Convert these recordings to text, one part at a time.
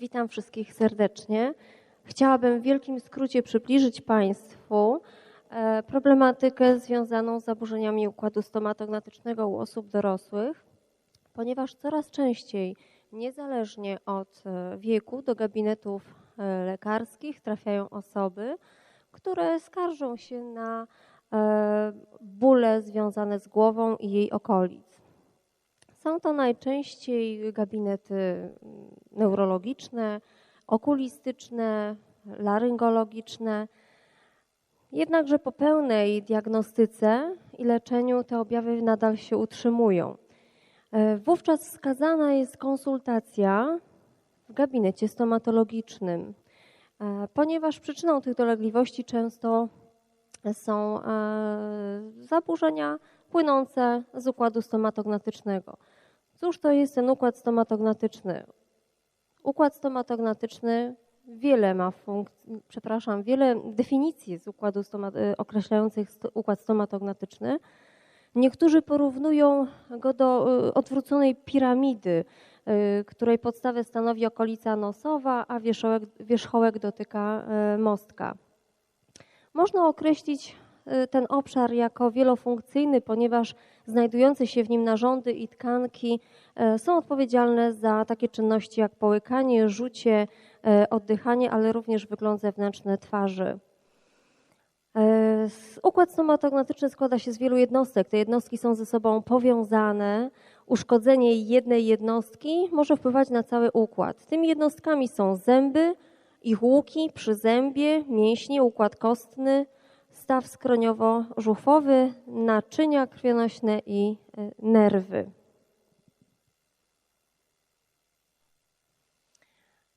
Witam wszystkich serdecznie. Chciałabym w wielkim skrócie przybliżyć Państwu e, problematykę związaną z zaburzeniami układu stomatognatycznego u osób dorosłych, ponieważ coraz częściej, niezależnie od e, wieku, do gabinetów e, lekarskich trafiają osoby, które skarżą się na bóle związane z głową i jej okolic. Są to najczęściej gabinety mm, neurologiczne, okulistyczne, laryngologiczne. Jednakże po pełnej diagnostyce i leczeniu te objawy nadal się utrzymują. E, wówczas wskazana jest konsultacja w gabinecie stomatologicznym, e, ponieważ przyczyną tych dolegliwości często są e, zaburzenia płynące z układu stomatognatycznego. Cóż to jest ten układ stomatognatyczny? Układ stomatognatyczny wiele ma funkcji, przepraszam, wiele definicji z układu y, określających układ stomatognatyczny. Niektórzy porównują go do y, odwróconej piramidy, y, której podstawę stanowi okolica nosowa, a wierzchołek, wierzchołek dotyka mostka. Można określić ten obszar jako wielofunkcyjny, ponieważ znajdujące się w nim narządy i tkanki y, są odpowiedzialne za takie czynności jak połykanie, rzucie, y, oddychanie, ale również wygląd zewnętrzny twarzy. Układ stomatognatyczny składa się z wielu jednostek. Te jednostki są ze sobą powiązane. Uszkodzenie jednej jednostki może wpływać na cały układ. Tymi jednostkami są zęby, ich łuki, przyzębie, mięśnie, układ kostny, staw skroniowo-żuchwowy, naczynia krwionośne i e, nerwy.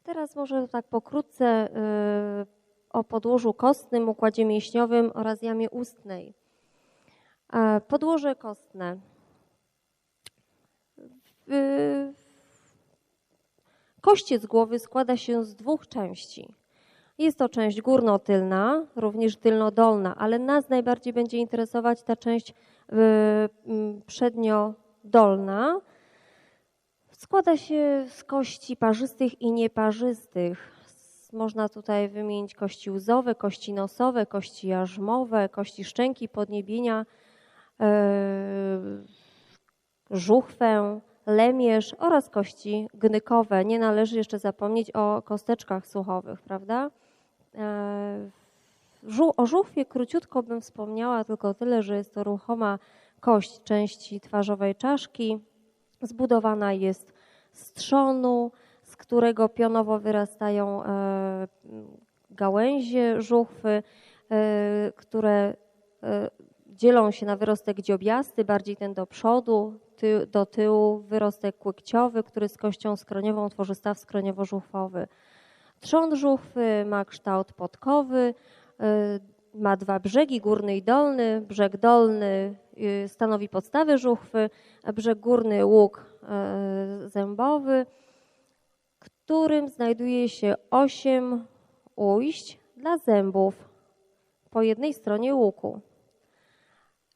Teraz może tak pokrótce e, o podłożu kostnym, układzie mięśniowym oraz jamie ustnej. Podłoże kostne. Kościec głowy składa się z dwóch części. Jest to część górno-tylna, również tylno-dolna, ale nas najbardziej będzie interesować ta część y, przednio-dolna. Składa się z kości parzystych i nieparzystych. Można tutaj wymienić kości łzowe, kości nosowe, kości jarzmowe, kości szczęki, podniebienia, yy, żuchwę, lemierz oraz kości gnykowe. Nie należy jeszcze zapomnieć o kosteczkach słuchowych, prawda? E, o żuchwie króciutko bym wspomniała tylko tyle, że jest to ruchoma kość części twarzowej czaszki. Zbudowana jest z trzonu, z którego pionowo wyrastają e, gałęzie żuchwy, e, które dzielą się na wyrostek dziobiasty, bardziej ten do przodu, do tyłu, wyrostek kłykciowy, który z kością skroniową tworzy staw skroniowo-żuchwowy. Trzon żuchwy ma kształt podkowy, y, ma dwa brzegi, górny i dolny. Brzeg dolny y, stanowi podstawę żuchwy, a brzeg górny łuk y, zębowy, którym znajduje się osiem ujść dla zębów po jednej stronie łuku.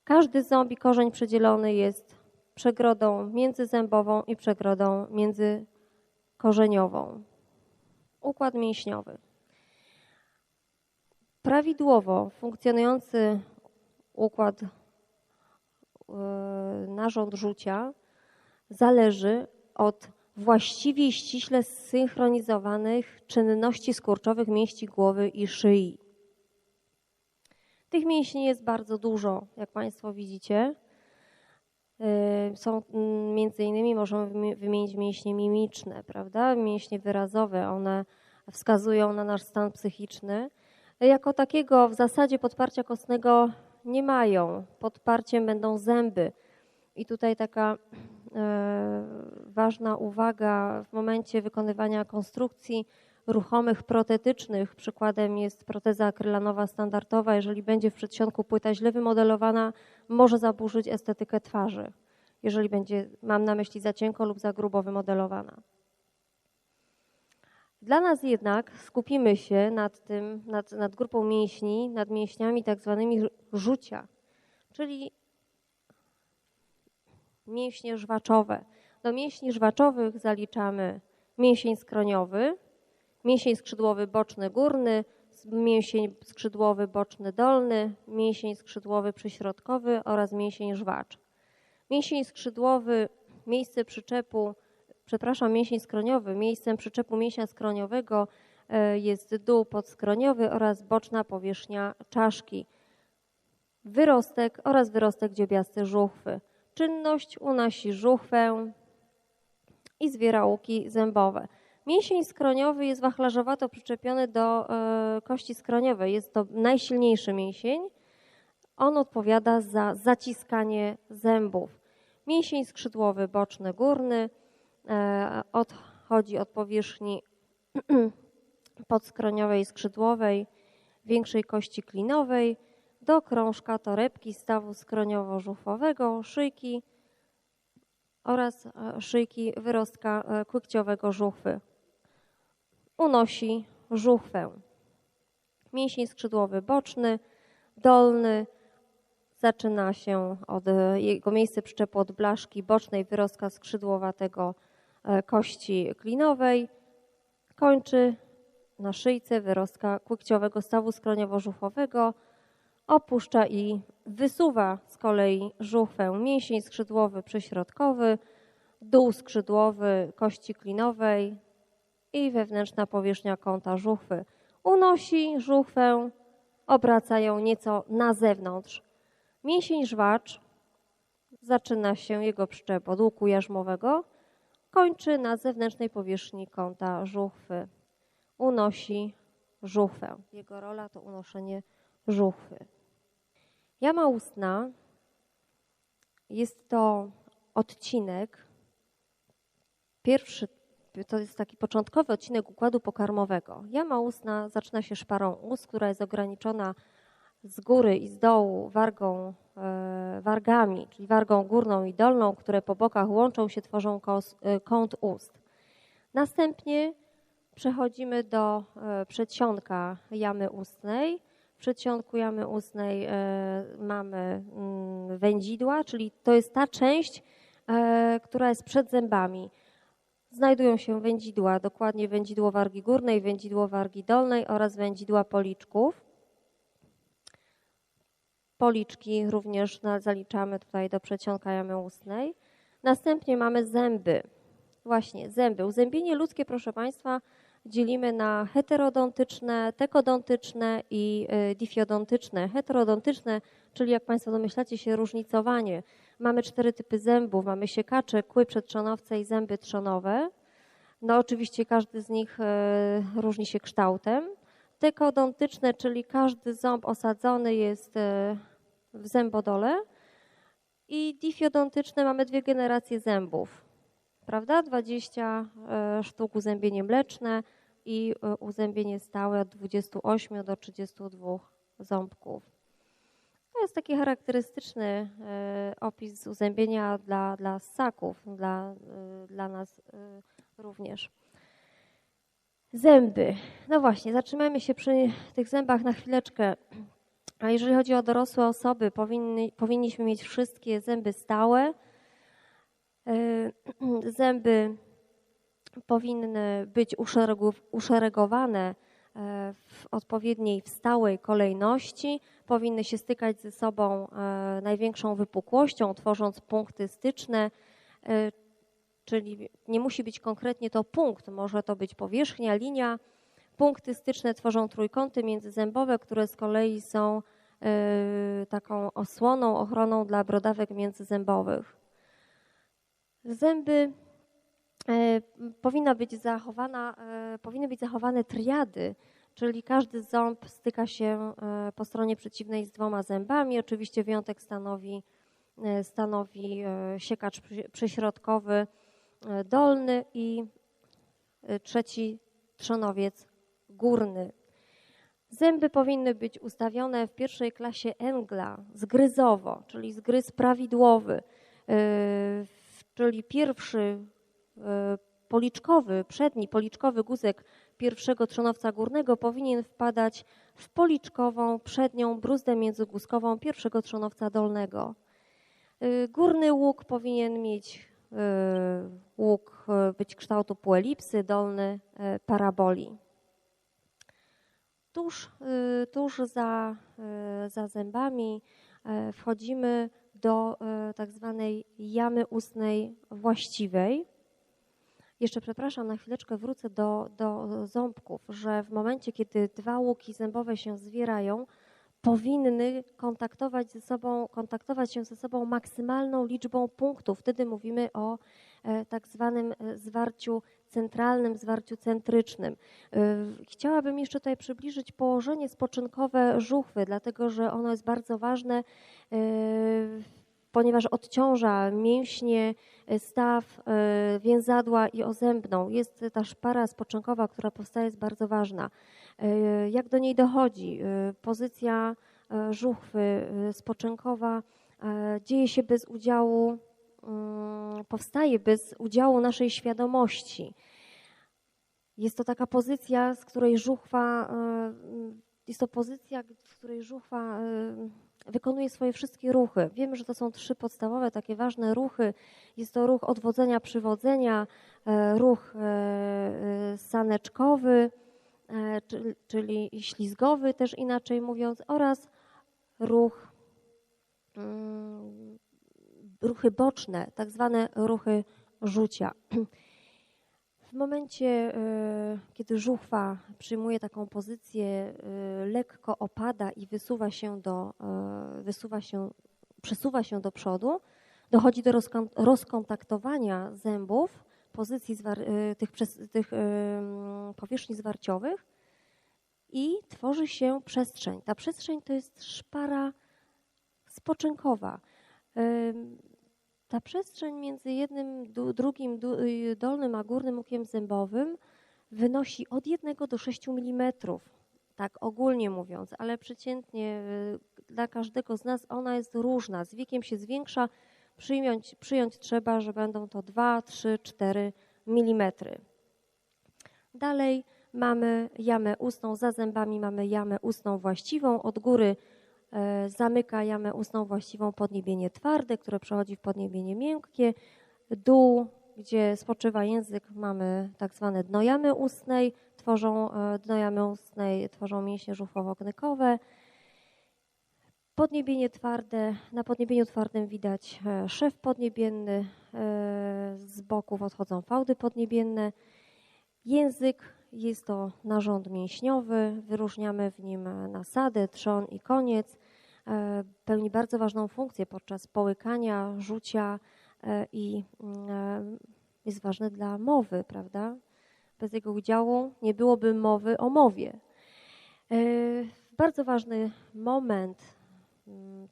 Każdy ząb i korzeń przedzielony jest przegrodą międzyzębową i przegrodą międzykorzeniową układ mięśniowy. Prawidłowo funkcjonujący układ e, narząd rzucia zależy od właściwie ściśle zsynchronizowanych czynności skurczowych mięśni głowy i szyi. Tych mięśni jest bardzo dużo, jak Państwo widzicie. Y, są mm, między innymi, możemy wymienić mięśnie mimiczne, prawda? Mięśnie wyrazowe, one wskazują na nasz stan psychiczny. Jako takiego w zasadzie podparcia kostnego nie mają. Podparciem będą zęby. I tutaj taka e, ważna uwaga w momencie wykonywania konstrukcji ruchomych protetycznych. Przykładem jest proteza akrylanowa standardowa. Jeżeli będzie w przedsionku płyta źle wymodelowana, może zaburzyć estetykę twarzy, jeżeli będzie, mam na myśli, za cienko lub za grubo wymodelowana. Dla nas jednak skupimy się nad tym, nad, nad grupą mięśni, nad mięśniami tak zwanymi rzucia, czyli mięśnie żwaczowe. Do mięśni żwaczowych zaliczamy mięsień skroniowy, mięsień skrzydłowy boczny górny, mięsień skrzydłowy boczny dolny, mięsień skrzydłowy przyśrodkowy oraz mięsień żwacz. Mięsień skrzydłowy, miejsce przyczepu, przepraszam, mięsień skroniowy, miejscem przyczepu mięśnia skroniowego e, jest dół podskroniowy oraz boczna powierzchnia czaszki. Wyrostek oraz wyrostek dziobiasty żuchwy. Czynność unosi żuchwę i zwiera łuki zębowe. Mięsień skroniowy jest wachlarzowato przyczepiony do e, kości skroniowej. Jest to najsilniejszy mięsień. On odpowiada za zaciskanie zębów. Mięsień skrzydłowy boczny górny odchodzi od powierzchni podskroniowej skrzydłowej większej kości klinowej do krążka torebki stawu skroniowo-żuchwowego, szyjki oraz e, szyjki wyrostka kłykciowego żuchwy unosi żuchwę. Mięsień skrzydłowy boczny, dolny, zaczyna się od jego miejsce przyczepu od blaszki bocznej wyrostka skrzydłowatego e, kości klinowej, kończy na szyjce wyrostka kłykciowego stawu skroniowo-żuchowego, opuszcza i wysuwa z kolei żuchwę mięsień skrzydłowy przyśrodkowy, dół skrzydłowy kości klinowej, i wewnętrzna powierzchnia kąta żuchwy. Unosi żuchwę, obraca ją nieco na zewnątrz. Mięsień żwacz zaczyna się jego przyczep od łuku jarzmowego, kończy na zewnętrznej powierzchni kąta żuchwy. Unosi żuchwę. Jego rola to unoszenie żuchwy. Jama ustna jest to odcinek, pierwszy to jest taki początkowy odcinek układu pokarmowego. Jama ustna zaczyna się szparą ust, która jest ograniczona z góry i z dołu wargą, e, wargami, czyli wargą górną i dolną, które po bokach łączą się, tworzą e, kąt ust. Następnie przechodzimy do e, przedsionka jamy ustnej. W przedsionku jamy ustnej mamy mm, wędzidła, czyli to jest ta część, która jest przed zębami znajdują się wędzidła, dokładnie wędzidło wargi górnej, wędzidło wargi dolnej oraz wędzidła policzków. Policzki również zaliczamy tutaj do przedsionka jamy ustnej. Następnie mamy zęby. Właśnie, zęby. Uzębienie ludzkie, proszę Państwa, dzielimy na heterodontyczne, tekodontyczne i y, difiodontyczne. Heterodontyczne, czyli jak Państwo domyślacie się, różnicowanie. Mamy cztery typy zębów. Mamy siekacze, kły przedtrzonowce i zęby trzonowe. No oczywiście każdy z nich y, różni się kształtem. Tekodontyczne, czyli każdy ząb osadzony jest y, w zębodole. I difiodontyczne mamy dwie generacje zębów prawda? 20 sztuk uzębienie mleczne, i e, uzębienie stałe od 28 do 32 ząbków. To jest taki charakterystyczny e, opis uzębienia dla, dla ssaków, dla, e, dla nas również. Zęby. No właśnie, zatrzymajmy się przy tych zębach na chwileczkę. A jeżeli chodzi o dorosłe osoby, powinny, powinniśmy mieć wszystkie zęby stałe. Zęby powinny być uszeregowane e, w odpowiedniej, w stałej kolejności, powinny się stykać ze sobą e, największą wypukłością, tworząc punkty styczne, e, czyli nie musi być konkretnie to punkt, może to być powierzchnia, linia. Punkty styczne tworzą trójkąty międzyzębowe, które z kolei są taką osłoną, ochroną dla brodawek międzyzębowych. Zęby E, powinna być zachowana, e, powinny być zachowane triady, czyli każdy ząb styka się po stronie przeciwnej z dwoma zębami. Oczywiście wyjątek stanowi, stanowi siekacz przyśrodkowy dolny i trzeci trzonowiec górny. Zęby powinny być ustawione w pierwszej klasie Engla zgryzowo, czyli zgryz prawidłowy, czyli pierwszy E, policzkowy, przedni policzkowy guzek pierwszego trzonowca górnego powinien wpadać w policzkową przednią bruzdę międzyguzkową pierwszego trzonowca dolnego. E, górny łuk powinien mieć e, łuk być kształtu półelipsy, dolny paraboli. Tuż, y, tuż za, y, za zębami wchodzimy do tak zwanej jamy ustnej właściwej. Jeszcze przepraszam, na chwileczkę wrócę do, do ząbków, że w momencie, kiedy dwa łuki zębowe się zwierają, powinny kontaktować ze sobą, kontaktować się ze sobą maksymalną liczbą punktów. Wtedy mówimy o e, tak zwanym e, zwarciu centralnym, zwarciu centrycznym. E, chciałabym jeszcze tutaj przybliżyć położenie spoczynkowe żuchwy, dlatego że ono jest bardzo ważne, ponieważ odciąża mięśnie, staw, więzadła i ozębną. Jest ta szpara spoczynkowa, która powstaje, jest bardzo ważna. E, jak do niej dochodzi? E, pozycja e, żuchwy spoczynkowa dzieje się bez udziału, mm, powstaje bez udziału naszej świadomości. Jest to taka pozycja, z której żuchwa, jest to pozycja, w której żuchwa wykonuje swoje wszystkie ruchy. Wiemy, że to są trzy podstawowe, takie ważne ruchy. Jest to ruch odwodzenia, przywodzenia, ruch saneczkowy, czyli ślizgowy też inaczej mówiąc, oraz ruch, mm, ruchy boczne, tak zwane ruchy rzucia. W momencie, e, kiedy żuchwa przyjmuje taką pozycję, e, lekko opada i wysuwa się do, wysuwa się, przesuwa się do przodu, dochodzi do rozkontaktowania zębów pozycji zwar y, tych, tych powierzchni zwarciowych i tworzy się przestrzeń. Ta przestrzeń to jest szpara spoczynkowa. Ta przestrzeń między jednym, drugim y, dolnym a górnym łukiem zębowym wynosi od 1 do 6 mm, tak ogólnie mówiąc, ale przeciętnie y, dla każdego z nas ona jest różna. Z wiekiem się zwiększa, Przyjąć, przyjąć trzeba, że będą to 2, 3, 4 mm. Dalej mamy jamę ustną, za zębami mamy jamę ustną właściwą. Od góry e, zamyka jamę ustną właściwą podniebienie twarde, które przechodzi w podniebienie miękkie. Dół, gdzie spoczywa język, mamy tak zwane dno jamy ustnej. Tworzą, e, dno jamy ustnej tworzą mięśnie żuchwowo-gnykowe. Podniebienie twarde, na podniebieniu twardym widać e, szef podniebienny, e, z boków odchodzą fałdy podniebienne. Język jest to narząd mięśniowy, wyróżniamy w nim nasadę, trzon i koniec. E, pełni bardzo ważną funkcję podczas połykania, rzucia i mm, jest ważny dla mowy, prawda? Bez jego udziału nie byłoby mowy o mowie. Bardzo ważny moment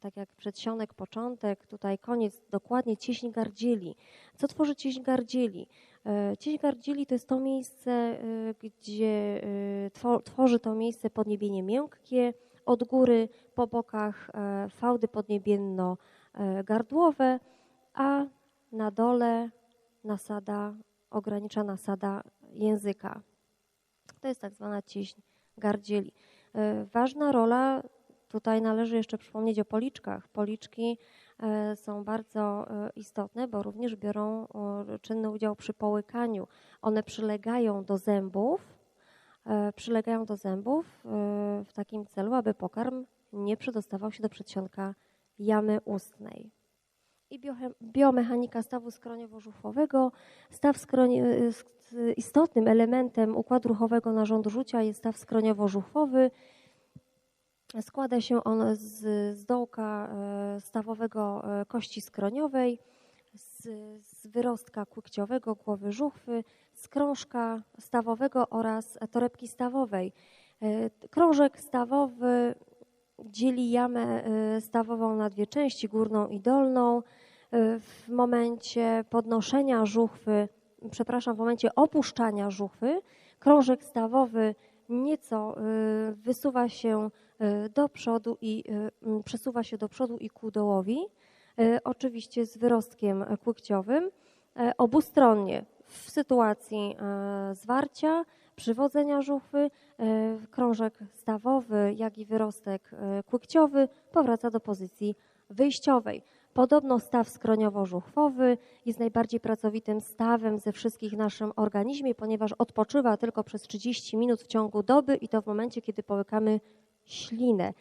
tak jak przedsionek, początek, tutaj koniec, dokładnie cieśń gardzieli. Co tworzy cieśń gardzieli? E, cieśń gardzieli to jest to miejsce, e, gdzie e, tworzy to miejsce podniebienie miękkie, od góry po bokach fałdy podniebienno-gardłowe, a na dole nasada, ogranicza nasada języka. To jest tak zwana cieśń gardzieli. Ważna rola Tutaj należy jeszcze przypomnieć o policzkach. Policzki e, są bardzo e, istotne, bo również biorą czynny udział przy połykaniu. One przylegają do zębów, e, przylegają do zębów w takim celu, aby pokarm nie przedostawał się do przedsionka jamy ustnej. I biomechanika stawu skroniowo-żuchwowego. Staw skronie, istotnym elementem układu ruchowego narządu rzucia jest staw skroniowo-żuchwowy. Składa się on z, z dołka e, stawowego e, kości skroniowej, z, z wyrostka kłykciowego głowy żuchwy, z krążka stawowego oraz torebki stawowej. E, krążek stawowy dzieli jamę stawową na dwie części, górną i dolną. W momencie podnoszenia żuchwy, przepraszam, w momencie opuszczania żuchwy, krążek stawowy nieco wysuwa się E, do przodu i e, przesuwa się do przodu i ku dołowi, oczywiście z wyrostkiem kłykciowym, obustronnie w sytuacji zwarcia, przywodzenia żuchwy, krążek stawowy, jak i wyrostek kłykciowy powraca do pozycji wyjściowej. Podobno staw skroniowo-żuchwowy jest najbardziej pracowitym stawem ze wszystkich w naszym organizmie, ponieważ odpoczywa tylko przez 30 minut w ciągu doby i to w momencie, kiedy połykamy ślinę.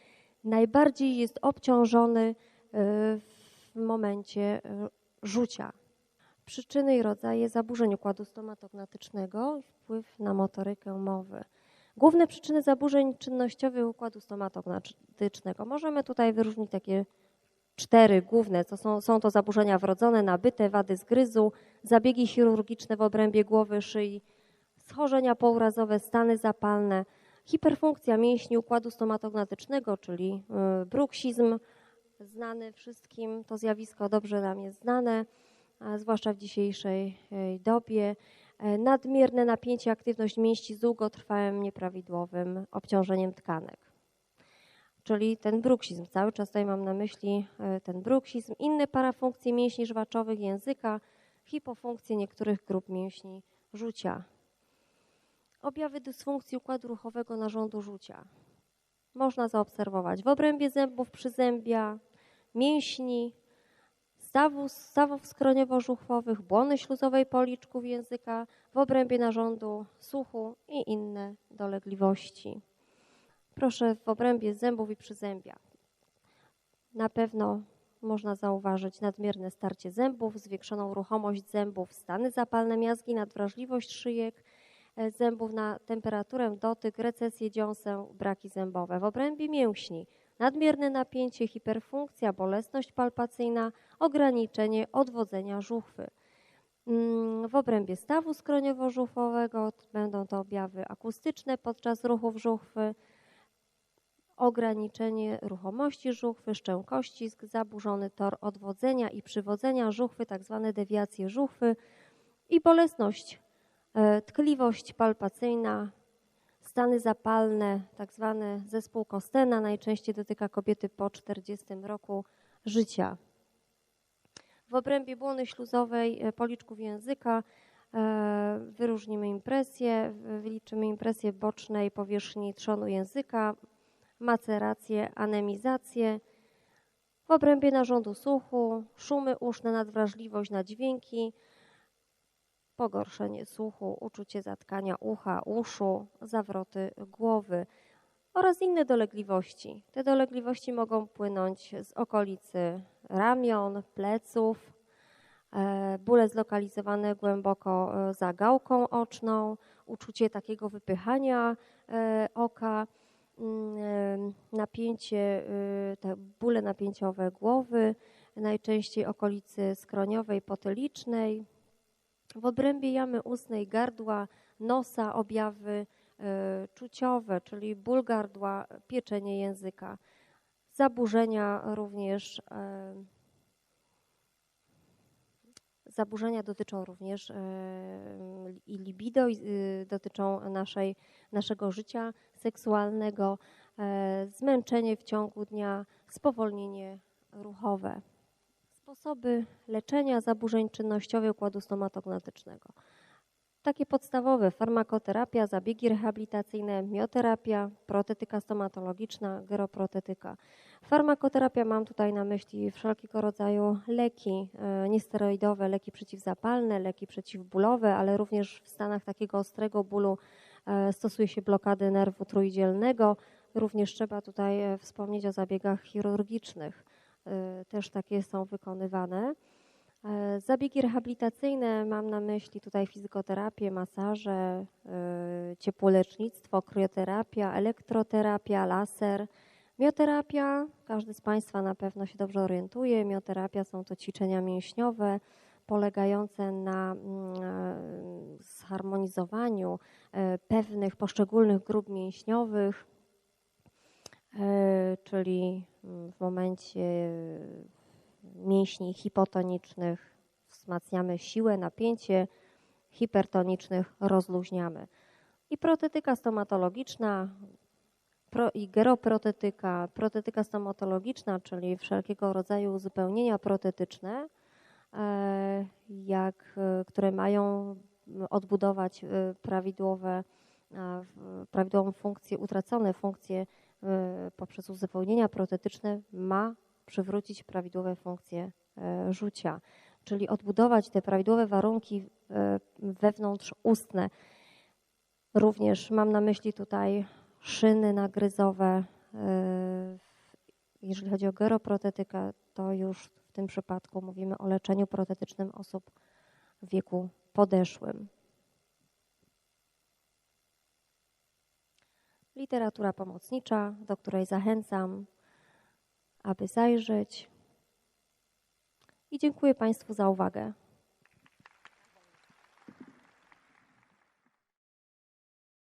Najbardziej jest obciążony y, w momencie y, rzucia. Przyczyny i rodzaje zaburzeń układu stomatognatycznego i wpływ na motorykę mowy. Główne przyczyny zaburzeń czynnościowych układu stomatognatycznego. Możemy tutaj wyróżnić takie cztery główne. To są, są to zaburzenia wrodzone, nabyte, wady zgryzu, zabiegi chirurgiczne w obrębie głowy, szyi, schorzenia pourazowe, stany zapalne, hiperfunkcja mięśni układu stomatognatycznego, czyli y, bruksizm, znany wszystkim, to zjawisko dobrze nam jest znane, zwłaszcza w dzisiejszej dobie. E, nadmierne napięcie, aktywność mięśni z długotrwałym, nieprawidłowym obciążeniem tkanek. Czyli ten bruksizm, cały czas tutaj mam na myśli e, ten bruksizm, inne parafunkcje mięśni żwaczowych języka, hipofunkcje niektórych grup mięśni rzucia. Objawy dysfunkcji układu ruchowego narządu rzucia. Można zaobserwować w obrębie zębów, przyzębia, mięśni, stawów, stawów skroniowo-żuchwowych, błony śluzowej policzków języka, w obrębie narządu słuchu i inne dolegliwości. Proszę w obrębie zębów i przyzębia. Na pewno można zauważyć nadmierne starcie zębów, zwiększoną ruchomość zębów, stany zapalne, miazgi, nadwrażliwość szyjek e, zębów na temperaturę, dotyk, recesję dziąseł, braki zębowe. W obrębie mięśni nadmierne napięcie, hiperfunkcja, bolesność palpacyjna, ograniczenie odwodzenia żuchwy. Mm, w obrębie stawu skroniowo-żuchwowego będą to objawy akustyczne podczas ruchów żuchwy, ograniczenie ruchomości żuchwy, szczękości, zaburzony tor odwodzenia i przywodzenia żuchwy, tak zwane dewiacje żuchwy i bolesność, e, tkliwość palpacyjna, stany zapalne, tak zwany zespół Kostena, najczęściej dotyka kobiety po 40 roku życia. W obrębie błony śluzowej e, policzków języka e, wyróżnimy impresję, wyliczymy impresję bocznej powierzchni trzonu języka, macerację, anemizację. W obrębie narządu słuchu, szumy uszne, nadwrażliwość na dźwięki, pogorszenie słuchu, uczucie zatkania ucha, uszu, zawroty głowy oraz inne dolegliwości. Te dolegliwości mogą płynąć z okolicy ramion, pleców, e, bóle zlokalizowane głęboko e, za gałką oczną, uczucie takiego wypychania e, oka, napięcie, te bóle napięciowe głowy, najczęściej okolicy skroniowej, potylicznej, w obrębie jamy ustnej, gardła, nosa, objawy e, czuciowe, czyli ból gardła, pieczenie języka. Zaburzenia również e, zaburzenia dotyczą również e, i libido, i dotyczą naszej, naszego życia seksualnego, zmęczenie w ciągu dnia, spowolnienie ruchowe. Sposoby leczenia zaburzeń czynnościowych układu stomatognatycznego. Takie podstawowe farmakoterapia, zabiegi rehabilitacyjne, mioterapia, protetyka stomatologiczna, geroprotetyka. Farmakoterapia mam tutaj na myśli wszelkiego rodzaju leki e, niesteroidowe, leki przeciwzapalne, leki przeciwbólowe, ale również w stanach takiego ostrego bólu e, stosuje się blokady nerwu trójdzielnego. Również trzeba tutaj e, wspomnieć o zabiegach chirurgicznych. Też takie są wykonywane. E, zabiegi rehabilitacyjne mam na myśli tutaj fizykoterapię, masaże, y, ciepłolecznictwo, krioterapia, elektroterapia, laser. Mioterapia, każdy z Państwa na pewno się dobrze orientuje. Mioterapia są to ćwiczenia mięśniowe polegające na mm, e, zharmonizowaniu e, pewnych poszczególnych grup mięśniowych, czyli w momencie mięśni hipotonicznych wzmacniamy siłę, napięcie, hipertonicznych rozluźniamy. I protetyka stomatologiczna pro, i geroprotetyka, protetyka stomatologiczna, czyli wszelkiego rodzaju uzupełnienia protetyczne, e, jak, które mają odbudować e, prawidłowe, prawidłową funkcję, utracone funkcje poprzez uzupełnienia protetyczne ma przywrócić prawidłowe funkcje e, rzucia, czyli odbudować te prawidłowe warunki e, wewnątrzustne. Również mam na myśli tutaj szyny nagryzowe. e, Jeżeli chodzi o geroprotetykę, to już w tym przypadku mówimy o leczeniu protetycznym osób w wieku podeszłym. Literatura pomocnicza, do której zachęcam, aby zajrzeć. I dziękuję Państwu za uwagę.